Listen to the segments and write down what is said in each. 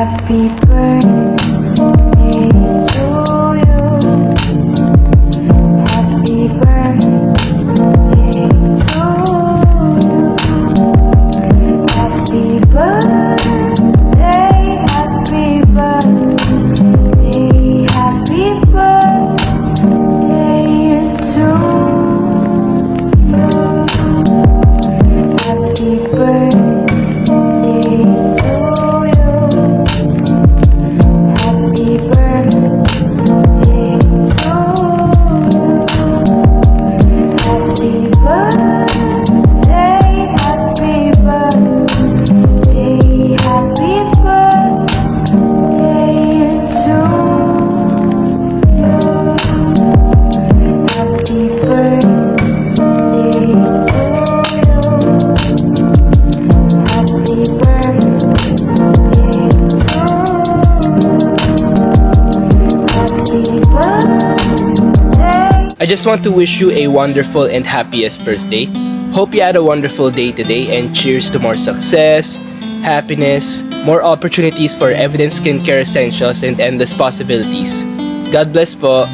Happy birthday just want to wish you a wonderful and happiest birthday. Hope you had a wonderful day today and cheers to more success, happiness, more opportunities for Evidence Skincare Essentials and endless possibilities. God bless po.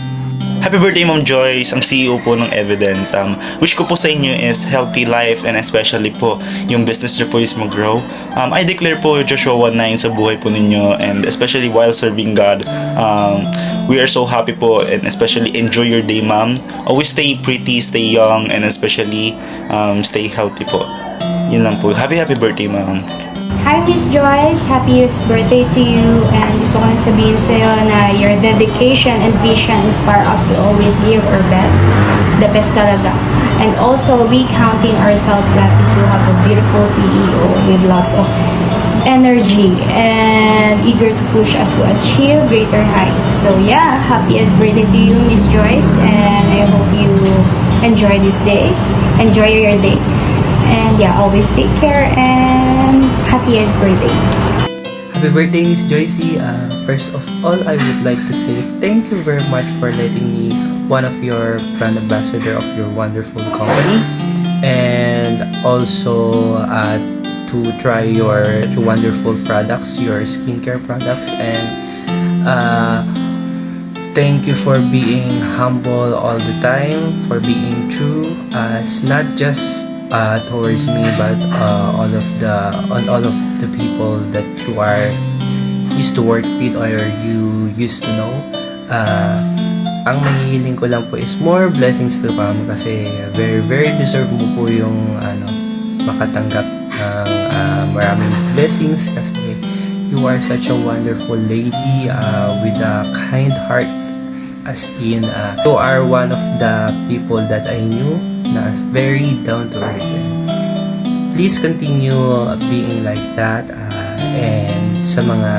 Happy birthday, Ma'am Joyce, ang CEO po ng Evidence. Um, wish ko po sa inyo is healthy life and especially po yung business niyo po is mag-grow. Um, I declare po Joshua 1.9 sa buhay po ninyo and especially while serving God. Um, we are so happy po and especially enjoy your day, ma'am. Always stay pretty, stay young, and especially um, stay healthy po. Yun lang po. Happy, happy birthday, ma'am. Hi Miss Joyce, happiest birthday to you and gusto ko na sabihin sa'yo na your dedication and vision inspire us to always give our best, the best talaga. And also, we counting ourselves lucky to have a beautiful CEO with lots of energy and eager to push us to achieve greater heights. So yeah, happiest birthday to you Miss Joyce and I hope you enjoy this day, enjoy your day. And yeah, always take care and happiest birthday. Happy birthday, Miss Joycey. Uh, first of all, I would like to say thank you very much for letting me one of your brand ambassador of your wonderful company, and also uh, to try your wonderful products, your skincare products, and uh, thank you for being humble all the time, for being true. Uh, it's not just uh, towards me, but uh, all of the on all of the people that you are used to work with or you used to know. Uh, ang manghihiling ko lang po is more blessings to come kasi very very deserve mo po yung ano makatanggap ng uh, maraming blessings kasi you are such a wonderful lady uh, with a kind heart. As in uh, you are one of the people that I knew na very down to earth. Please continue being like that uh, and sa mga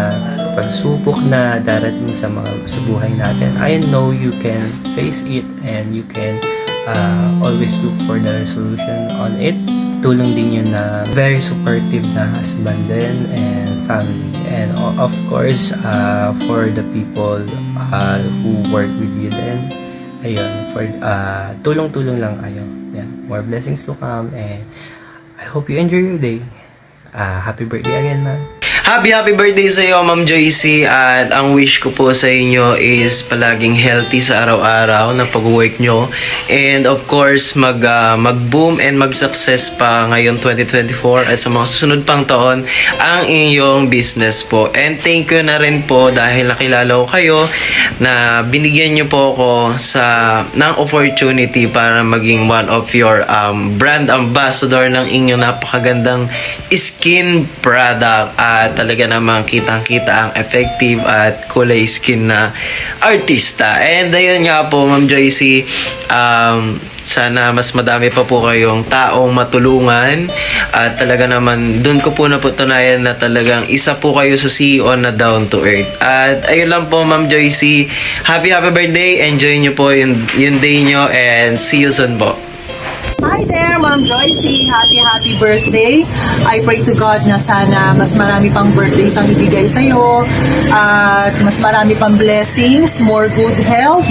pagsubok na darating sa mga sa buhay natin I know you can face it and you can uh, always look for the resolution on it tulong din yun na very supportive na husband din and family. And of course uh, for the people uh, who work with you then ayun for uh, tulong-tulong lang kayo. Yan. More blessings to come and I hope you enjoy your day. Uh, happy birthday again ma'am Happy happy birthday sa iyo, Ma'am Joycey. At ang wish ko po sa inyo is palaging healthy sa araw-araw na pag-work nyo. And of course, mag, ah, mag-boom and mag-success pa ngayon 2024 at sa mga susunod pang taon ang inyong business po. And thank you na rin po dahil nakilala ko kayo na binigyan nyo po ako sa ng opportunity para maging one of your um, brand ambassador ng inyong napakagandang skin product at talaga namang kitang-kita ang effective at kulay skin na artista. And ayun nga po, Ma'am Joycey, um, sana mas madami pa po kayong taong matulungan at talaga naman doon ko po napatunayan na talagang isa po kayo sa CEO na down to earth. At ayun lang po Ma'am Joycey, happy happy birthday, enjoy nyo po yung, yung day nyo and see you soon po. Hi there, Ma'am Joycey. Happy, happy birthday. I pray to God na sana mas marami pang birthdays ang ibigay sa'yo at mas marami pang blessings, more good health.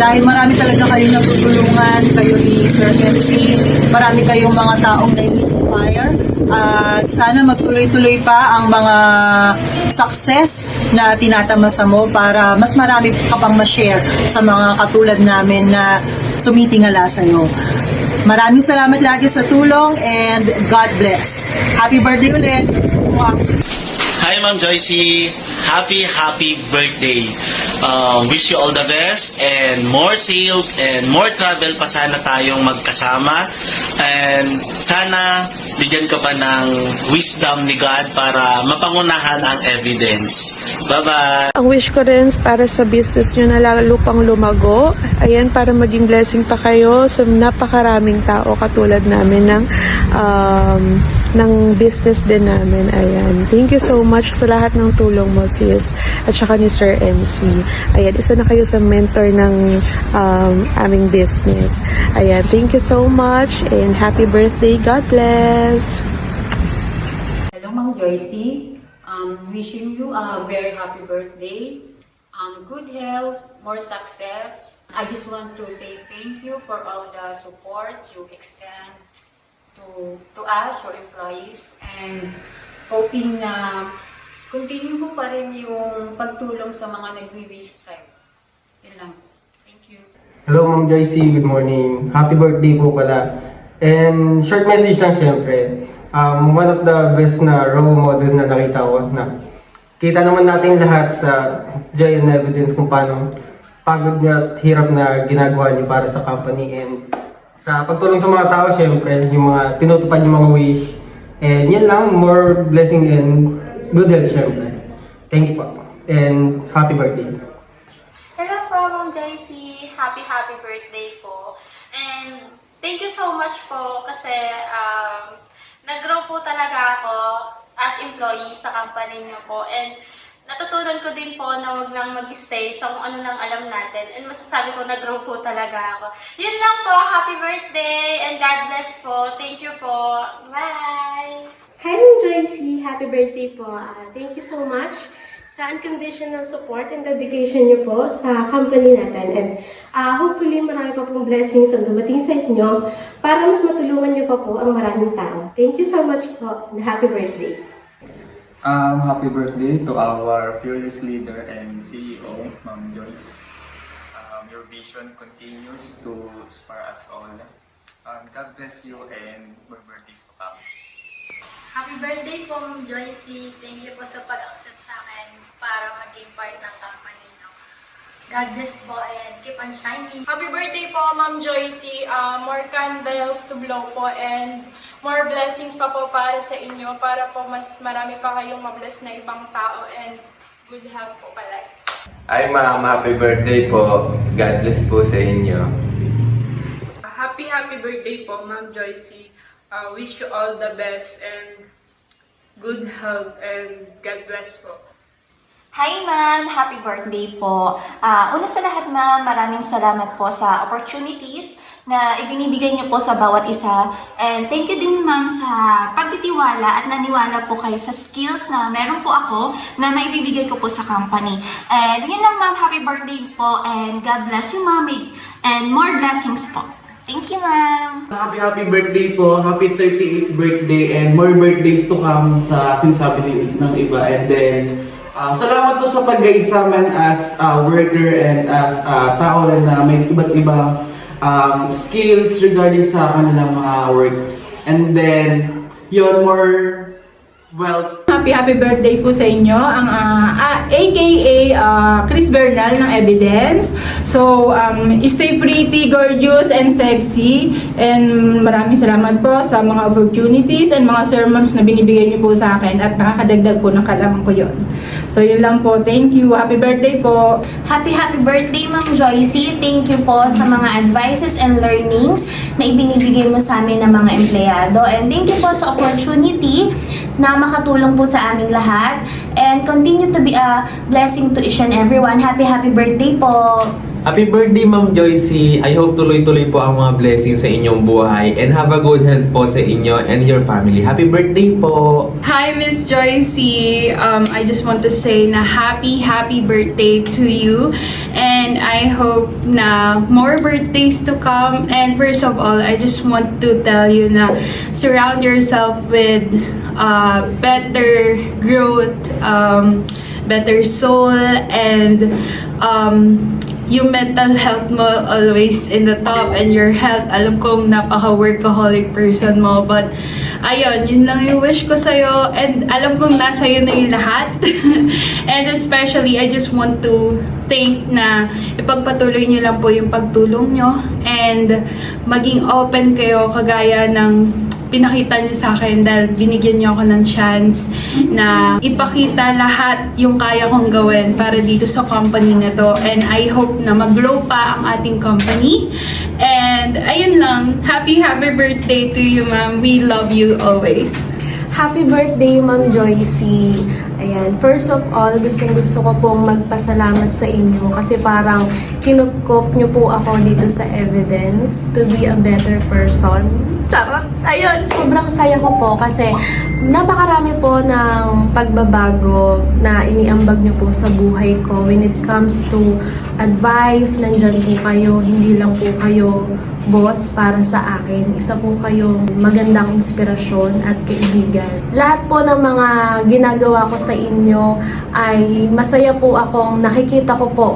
Dahil marami talaga kayong natutulungan, kayo ni Sir MC, marami kayong mga taong na-inspire. At sana magtuloy-tuloy pa ang mga success na tinatamasa mo para mas marami ka pang ma-share sa mga katulad namin na tumitingala sa'yo. Maraming salamat lagi sa tulong and God bless. Happy birthday ulit. Hi, Ma'am Joycey. Happy, happy birthday. Uh, wish you all the best and more sales and more travel pa sana tayong magkasama. And sana bigyan ka pa ng wisdom ni God para mapangunahan ang evidence. Bye-bye! Ang wish ko rin para sa business nyo na lalo pang lumago. Ayan, para maging blessing pa kayo sa napakaraming tao katulad namin ng, um, ng business din namin. Ayan. Thank you so much sa lahat ng tulong mo, sis. At saka ni Sir MC. Ayan, isa na kayo sa mentor ng um, aming business. Ayan, thank you so much and happy birthday. God bless! Hello, Ma'am Joycey. Um, wishing you a very happy birthday, um, good health, more success. I just want to say thank you for all the support you extend to to us, your employees, and hoping na continue mo pa rin yung pagtulong sa mga nagwi-wish sa'yo. Yun lang. Thank you. Hello Ma'am Joycey, good morning. Happy birthday po pala. And short message lang syempre. Um, one of the best na role model na nakita ko na kita naman natin lahat sa and evidence kung paano pagod niya at hirap na ginagawa niyo para sa company and sa pagtulong sa mga tao syempre, yung mga tinutupad yung mga wish. And yan lang, more blessing and good health syempre. Thank you po. And happy birthday. Hello po, Ma'am Joycey. Happy, happy birthday po. And thank you so much po kasi um, nag-grow po talaga ako as employee sa company niyo po. And natutunan ko din po na wag lang mag-stay sa kung ano lang alam natin. And masasabi ko, nag-grow po talaga ako. Yun lang po. Happy birthday and God bless po. Thank you po. Bye! Hi, Joycey! Happy birthday po. Ah, thank you so much sa unconditional support and dedication niyo po sa company natin. And ah, hopefully, marami pa pong blessings ang dumating sa inyo para mas matulungan niyo pa po ang maraming tao. Thank you so much po and happy birthday! Um, happy birthday to our fearless leader and CEO, Ma'am Joyce. Um, your vision continues to inspire us all. Um, God bless you and more birthdays to come. Happy birthday po, Ma'am Joycey. Thank you po sa pag-accept sa akin para maging part ng company niyo. God bless po and keep on shining. Happy birthday po, Ma'am Joycey. Uh, more candles to blow po and more blessings pa po para sa inyo para po mas marami pa kayong mabless na ibang tao and good health po palagi. Ay ma'am, happy birthday po. God bless po sa inyo. Happy, happy birthday po, Ma'am Joycey. Uh, wish you all the best and good health and God bless po. Hi ma'am! Happy birthday po! Ah, una sa lahat ma'am, maraming salamat po sa opportunities na ibinibigay niyo po sa bawat isa. And thank you din ma'am sa pagtitiwala at naniwala po kayo sa skills na meron po ako na maibibigay ko po sa company. And yun lang ma'am, happy birthday po and God bless you ma'am and more blessings po. Thank you ma'am! Happy happy birthday po. Happy 38th birthday and more birthdays to come sa sinasabi ng, iba. And then, ah, salamat po sa pag-guide sa amin as a worker and as a tao rin na may iba't ibang um, skills regarding sa kanilang mga work. And then, yun, more wealth Happy happy birthday po sa inyo ang ah, ah, AKA ah, Chris Bernal ng Evidence. So um, stay pretty, gorgeous and sexy and maraming salamat po sa mga opportunities and mga sermons na binibigay niyo po sa akin at nakakadagdag po ng kalaman ko yon. So yun lang po. Thank you. Happy birthday po. Happy, happy birthday, Ma'am Joycey. Thank you po sa mga advices and learnings na ibinibigay mo sa amin ng mga empleyado. And thank you po sa opportunity na makatulong po sa aming lahat. And continue to be a blessing to each and everyone. Happy, happy birthday po. Happy birthday, Ma'am Joycey. I hope tuloy-tuloy po ang mga blessings sa inyong buhay and have a good health po sa inyo and your family. Happy birthday po! Hi, Miss Joycey. Um, I just want to say na happy, happy birthday to you. And I hope na more birthdays to come. And first of all, I just want to tell you na surround yourself with uh, better growth, um, better soul, and um, yung mental health mo always in the top and your health, alam kong napaka-workaholic person mo but ayun, yun lang yung wish ko sa'yo. And alam kong nasa iyo na yung lahat. And especially I just want to thank na ipagpatuloy niyo lang po yung pagtulong nyo and maging open kayo kagaya ng pinakita niyo sa akin dahil binigyan niyo ako ng chance na ipakita lahat yung kaya kong gawin para dito sa company na to. And I hope na mag-grow pa ang ating company. And ayun lang, happy happy birthday to you ma'am. We love you always. Happy birthday, Ma'am Joycey. Ayan, first of all, gusto gusto ko pong magpasalamat sa inyo kasi parang kinupkop niyo po ako dito sa evidence to be a better person. Charot! Ayun, sobrang saya ko po kasi napakarami po ng pagbabago na iniambag niyo po sa buhay ko when it comes to advice, nandyan po kayo, hindi lang po kayo boss para sa akin. Isa po kayong magandang inspirasyon at kaibigan. Lahat po ng mga ginagawa ko sa inyo ay masaya po akong nakikita ko po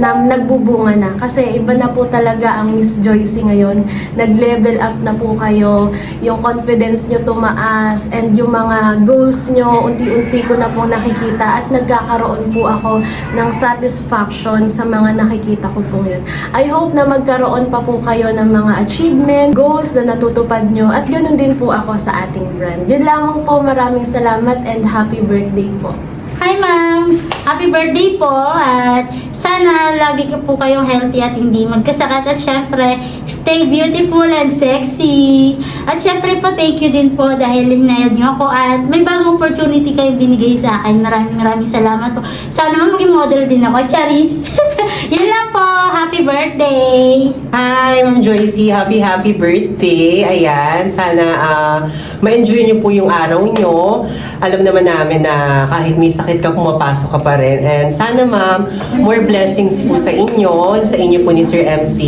na nagbubunga na. Kasi iba na po talaga ang Miss Joycey ngayon. Nag-level up na po kayo. Yung confidence nyo tumaas and yung mga goals nyo, unti-unti ko na po nakikita at nagkakaroon po ako ng satisfaction sa mga nakikita ko po yun. I hope na magkaroon pa po kayo ng mga achievement, goals na natutupad nyo at ganoon din po ako sa ating brand. Yun lamang po. Maraming salamat and happy birthday po. Hi ma'am! Happy birthday po at sana lagi ka po kayong healthy at hindi magkasakit at syempre stay beautiful and sexy. At syempre po thank you din po dahil hinayad niyo ako at may bagong opportunity kayong binigay sa akin. Maraming maraming salamat po. Sana naman maging model din ako. Charis! Yun lang po! Happy birthday! Hi, Ma'am Joycey. Happy, happy birthday. Ayan, sana ah, ma-enjoy niyo po yung araw niyo. Alam naman namin na kahit may sakit ka, pumapasok ka pa rin. And sana, ma'am, more blessings po sa inyo, sa inyo po ni Sir MC.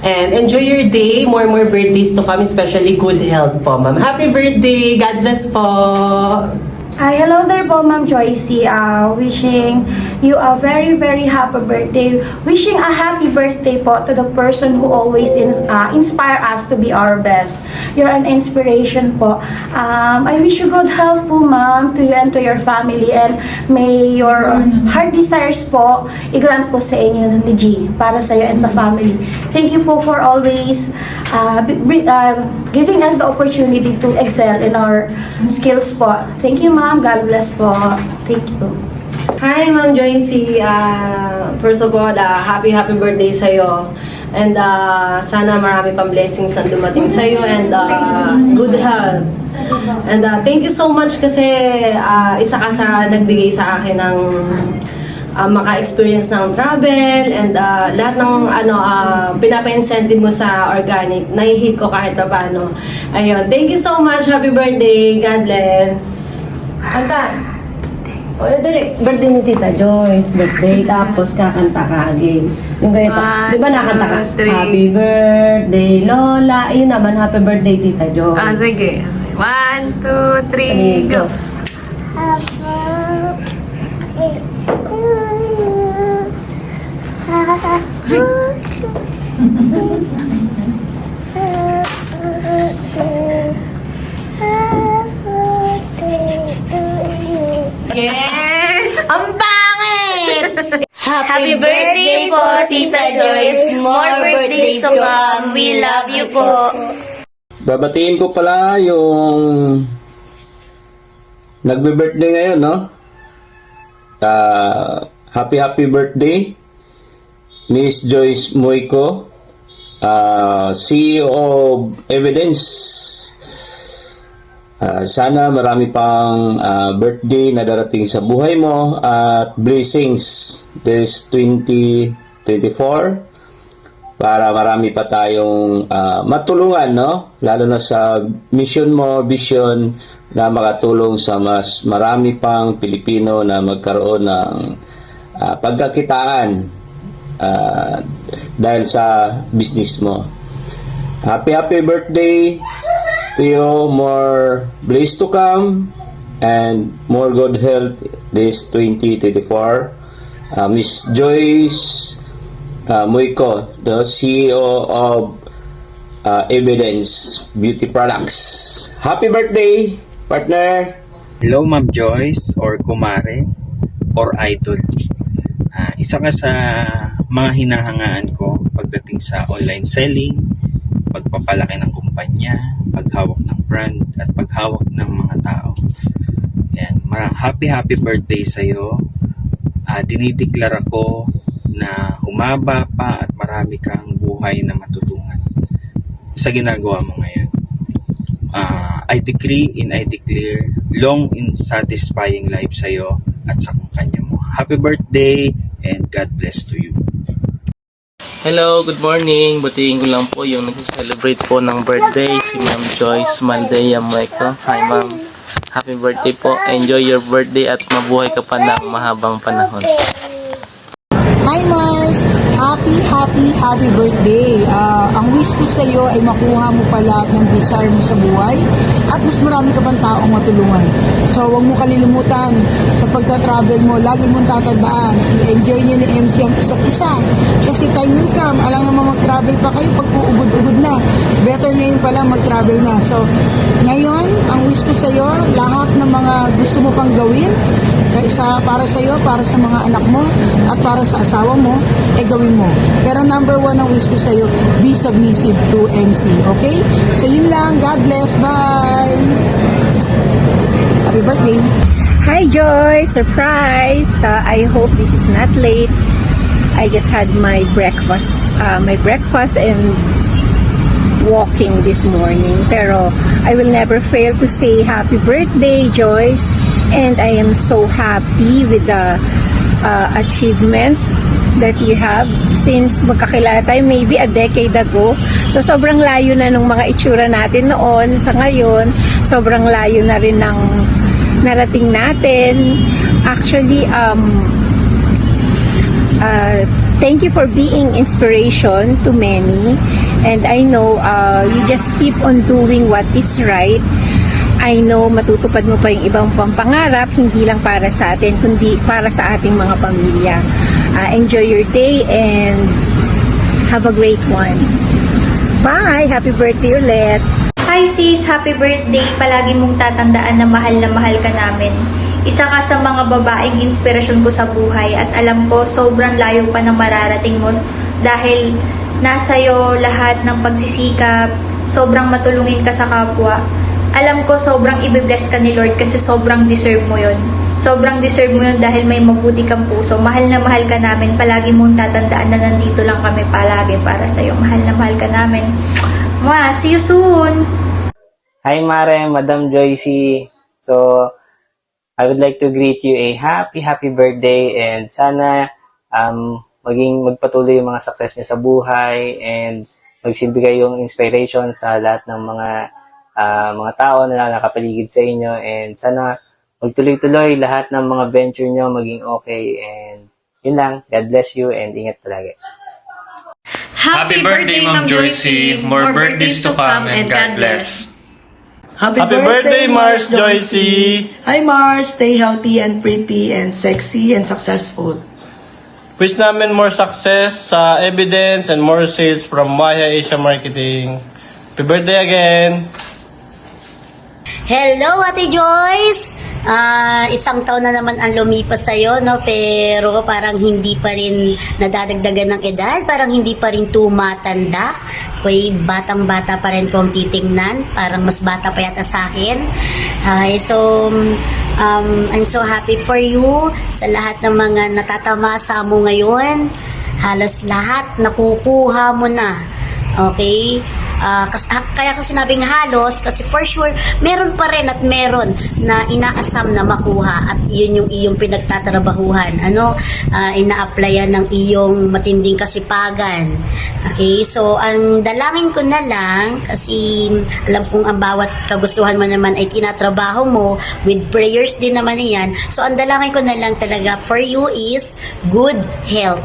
And enjoy your day. More, more birthdays to come, especially good health po, ma'am. Happy birthday! God bless po! Hi, hello there po, Ma'am Joycey. Uh, wishing you a very, very happy birthday. Wishing a happy birthday po to the person who always in, uh, inspire us to be our best. You're an inspiration po. Um, I wish you good health po, Ma'am, to you and to your family. And may your heart desires po, i-grant po sa inyo ni G para sa iyo and sa family. Thank you po for always uh, uh, giving us the opportunity to excel in our skills po. Thank you, Ma'am. God bless po. Thank you. Hi, Ma'am Joycey. Uh, first of all, uh, happy, happy birthday sa'yo. And uh, sana marami pang blessings ang dumating sa'yo and uh, good health. And uh, thank you so much kasi uh, isa ka sa nagbigay sa akin ng uh, maka-experience ng travel and uh, lahat ng ano uh, pinapa-incentive mo sa organic, nahihit ko kahit pa paano. Ayun, thank you so much. Happy birthday. God bless. Kanta. O, dali, birthday ni Tita Joyce, birthday, tapos kakanta ka again. Yung ganito, One, di ba nakanta ka? two, three. Happy birthday, Lola. Ayun naman, happy birthday, Tita Joyce. Ah, sige. One, two, three, go! Yeah! Ang pangit! Happy birthday po, Tita Joyce. More birthdays to come. We love you po. Babatiin ko pala yung nagbe-birthday ngayon, no? Ah, happy happy birthday Miss Joyce Moico, ah, CEO of Evidence. Ah, sana marami pang ah, birthday na darating sa buhay mo at blessings this 2025 para marami pa tayong ah, matulungan, no? Lalo na sa mission mo, vision na makatulong sa mas marami pang Pilipino na magkaroon ng ah, pagkakitaan ah, dahil sa business mo. Happy happy birthday to. More bliss to come and more good health this 2024. Uh, Miss Joyce uh, Moico, the CEO of uh, Evidence Beauty Products. Happy birthday, partner! Hello Ma'am Joyce or Kumare or Idol. Ah, isa ka sa mga hinahangaan ko pagdating sa online selling, pagpapalaki ng kumpanya, paghawak ng brand at paghawak ng mga tao. Yan, marang happy happy birthday sa iyo. Ah, dinideklara ko na humaba pa at marami kang buhay na matulungan sa ginagawa mo ngayon. Ah, I decree and I declare long and satisfying life sa iyo at sa kumpanya mo. Happy birthday and God bless to you. Hello, good morning. Batiin ko lang po yung nag-celebrate po ng birthday si Ma'am Joyce Maldea Mueco. Hi Ma'am. Happy birthday po. Enjoy your birthday at mabuhay ka pa ng mahabang panahon. Hi Mars! Happy, happy, birthday! Ah, ang wish ko sa iyo ay makuha mo pa lahat ng desire mo sa buhay at mas marami ka pang taong matulungan. So huwag mo kalilimutan sa pagka-travel mo, lagi mong tatandaan, i-enjoy niyo ni MC ang isa't isa. Kasi time will come, alam naman mag-travel pa kayo pag uugod-ugod na. Better ngayon pa lang mag-travel na. So ngayon, ang wish ko sa iyo, lahat ng mga gusto mo pang gawin, sa para sa iyo, para sa mga anak mo, at para sa asawa mo, eh gawin mo. Pero number one ang wish ko sa iyo, be submissive to MC. Okay? So yun lang. God bless. Bye! Happy birthday! Hi Joy! Surprise! Uh, I hope this is not late. I just had my breakfast, uh, my breakfast and walking this morning. Pero I will never fail to say happy birthday, Joyce. And I am so happy with the uh, achievement that you have since magkakilala tayo maybe a decade ago. So sobrang layo na nung mga itsura natin noon sa ngayon. Sobrang layo na rin ng narating natin. Actually, um, uh, thank you for being inspiration to many. And I know uh, you just keep on doing what is right. I know matutupad mo pa yung ibang pang pangarap, hindi lang para sa atin, kundi para sa ating mga pamilya. Uh, enjoy your day and have a great one. Bye! Happy birthday ulit! Hi sis, happy birthday. Palagi mong tatandaan na mahal na mahal ka namin. Isa ka sa mga babaeng inspirasyon ko sa buhay at alam ko sobrang layo pa ng mararating mo dahil nasa iyo lahat ng pagsisikap, sobrang matulungin ka sa kapwa. Alam ko sobrang ibe-bless ka ni Lord kasi sobrang deserve mo yon. Sobrang deserve mo yun dahil may mabuti kang puso. Mahal na mahal ka namin. Palagi mong tatandaan na nandito lang kami palagi para sa'yo. Mahal na mahal ka namin. Mwah! See you soon! Hi Mare, Madam Joycey. So, I would like to greet you a happy, happy birthday and sana um, maging magpatuloy yung mga success niyo sa buhay and magsilbi kayong inspiration sa lahat ng mga ah, mga tao na nakapaligid sa inyo and sana magtuloy-tuloy lahat ng mga venture niyo maging okay and yun lang. God bless you and ingat palagi. Happy birthday, Ma'am Joycey. More birthdays to come and God bless. Happy, Happy birthday, Mars Joycey! Hi Mars! Stay healthy and pretty and sexy and successful. Wish namin more success sa evidence and more sales from Maya Asia Marketing. Happy birthday again! Hello, Ate Joyce! Ah, isang taon na naman ang lumipas sa'yo, no? Pero parang hindi pa rin nadadagdagan ng edad, parang hindi pa rin tumatanda. Kaya batang-bata pa rin kung titingnan, parang mas bata pa yata sa akin. Ay, so, um, I'm so happy for you sa lahat ng mga natatamasa mo ngayon. Halos lahat nakukuha mo na. Okay? Ah, kas- kaya ko sinabing halos kasi for sure meron pa rin at meron na inaasam na makuha at yun yung iyong pinagtatrabahuhan. Ano, ah, ina-applyan ng iyong matinding kasipagan. Okay, so ang dalangin ko na lang kasi alam kong ang bawat kagustuhan mo naman ay tinatrabaho mo with prayers din naman yan. So ang dalangin ko na lang talaga for you is good health.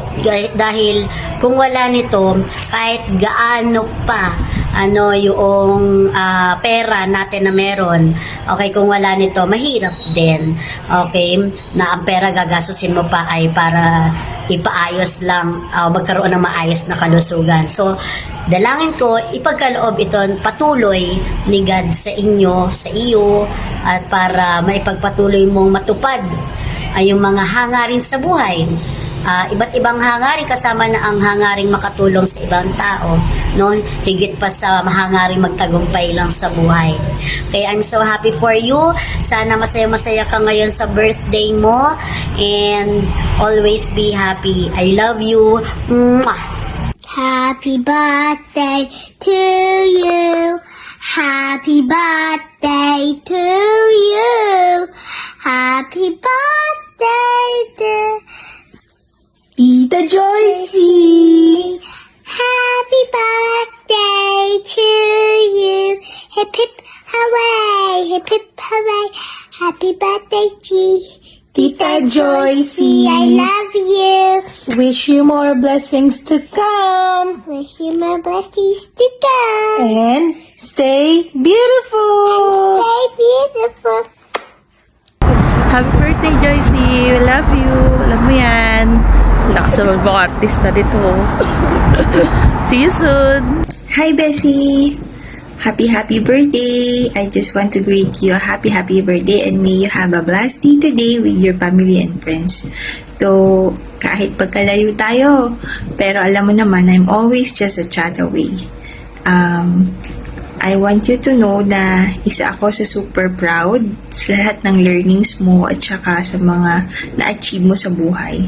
Dahil kung wala nito, kahit gaano pa ano yung ah, pera natin na meron. Okay, kung wala nito, mahirap din. Okay, na ang pera gagastusin mo pa ay para ipaayos lang, ah, magkaroon ng maayos na kalusugan. So, dalangin ko, ipagkaloob ito patuloy ni God sa inyo, sa iyo, at para maipagpatuloy mong matupad ay yung mga hangarin sa buhay. Ah, iba't ibang hangarin kasama na ang hangaring makatulong sa ibang tao, no? Higit pa sa mahangaring magtagumpay lang sa buhay. Kaya I'm so happy for you. Sana masaya-masaya ka ngayon sa birthday mo and always be happy. I love you. Mwah! Happy birthday to you. Happy birthday to you. Tita Joycey. Happy birthday to you. Hip hip hooray, hip hip hooray. Happy birthday, G. Tita Joycey. I love you. Wish you more blessings to come. Wish you more blessings to come. And stay beautiful. And Stay beautiful. Happy birthday, Joycey! We love you! Alam mo yan. Naman mga artista dito. See you soon! Hi, Bessie! Happy, happy birthday! I just want to greet you a happy, happy birthday and may you have a blessed day today with your family and friends. So, kahit pagkalayo tayo, pero alam mo naman, I'm always just a chat away. Um, I want you to know na isa ako sa super proud sa lahat ng learnings mo at saka sa mga na-achieve mo sa buhay.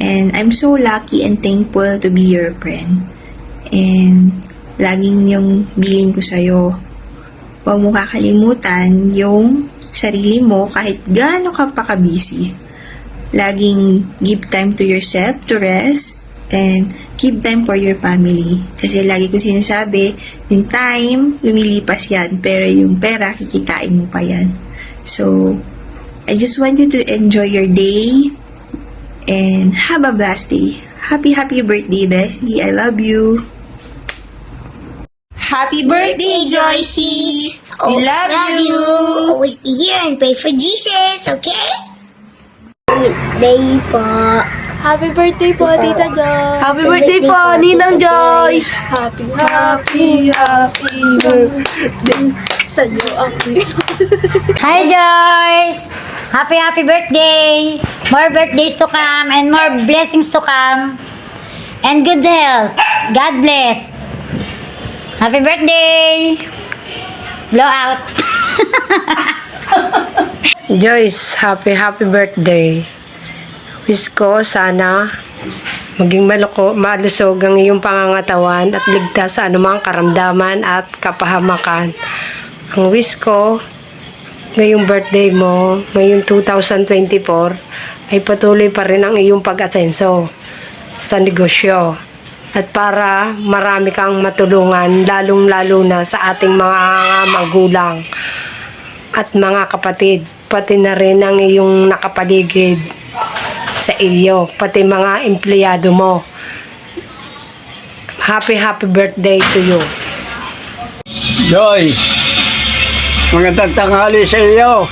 And I'm so lucky and thankful to be your friend. And laging yung bilin ko sa'yo, huwag mo kakalimutan yung sarili mo kahit gaano ka pa ka-busy. Laging give time to yourself to rest and keep time for your family. Kasi lagi ko sinasabi, yung time, lumilipas yan, pero yung pera, kikitain mo pa yan. So, I just want you to enjoy your day and have a blessed day. Happy, happy birthday, Bessie. I love you. Happy birthday, Joycey! We love, you. Always be here and pray for Jesus, okay? Birthday po. Happy birthday po, Tita Joy! Happy birthday po, Ninang Joyce! Happy, happy, happy birthday sa'yo Hi, Joyce! Happy, happy birthday! More birthdays to come and more blessings to come. And good health. God bless. Happy birthday! Blow out. Joyce, happy happy birthday. Wish ko sana maging maloko, malusog ang iyong pangangatawan at ligtas sa anumang karamdaman at kapahamakan. Ang wish ko ngayong birthday mo, ngayong 2024, ay patuloy pa rin ang iyong pag-asenso sa negosyo at para marami kang matulungan lalong-lalo na sa ating mga magulang at mga kapatid, pati na rin ang iyong nakapaligid sa iyo, pati mga empleyado mo. Happy, happy birthday to you. Joy, magandang tanghali sa iyo.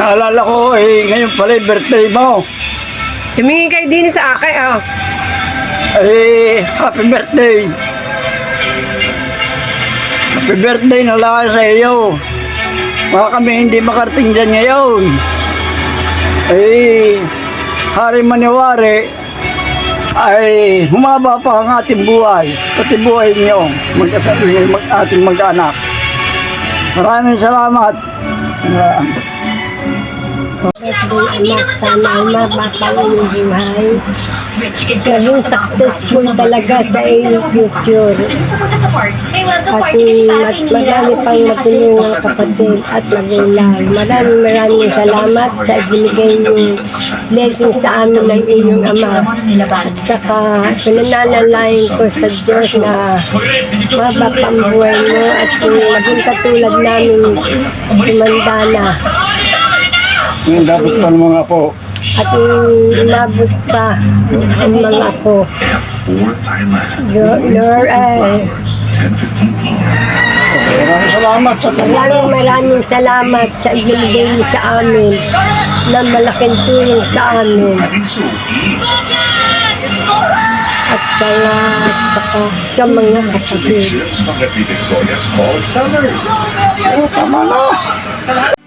Naalala ko eh, ngayon pala yung birthday mo. Tumingin kayo din sa akin, ah. Eh, happy birthday. Happy birthday na lang sa iyo. Baka kami hindi makarating dyan ngayon. Eh, hari maniwari ay humaba pa ang ating buhay, pati buhay niyo, mag, mag ating mag-anak. Maraming salamat. Uh, anak. Sana mabapang iyong buhay. Gawing successful talaga sa iyong future. At mas marami pang matulungan kapatid at magulang. Maraming maraming salamat sa ibinigay yung blessings sa amin ng iyong ama. At saka pinanalalayan ko sa Diyos na mabapang buhay mo at maging katulad namin tumanda na. Yung dapat pa ng mga po. At umabot pa ang mga ko. Lord, ay Maraming salamat sa Maraming maraming salamat sa ibinigay niyo sa amin na malaking tulong sa amin. At saka saka sa mga kapatid. Tama na.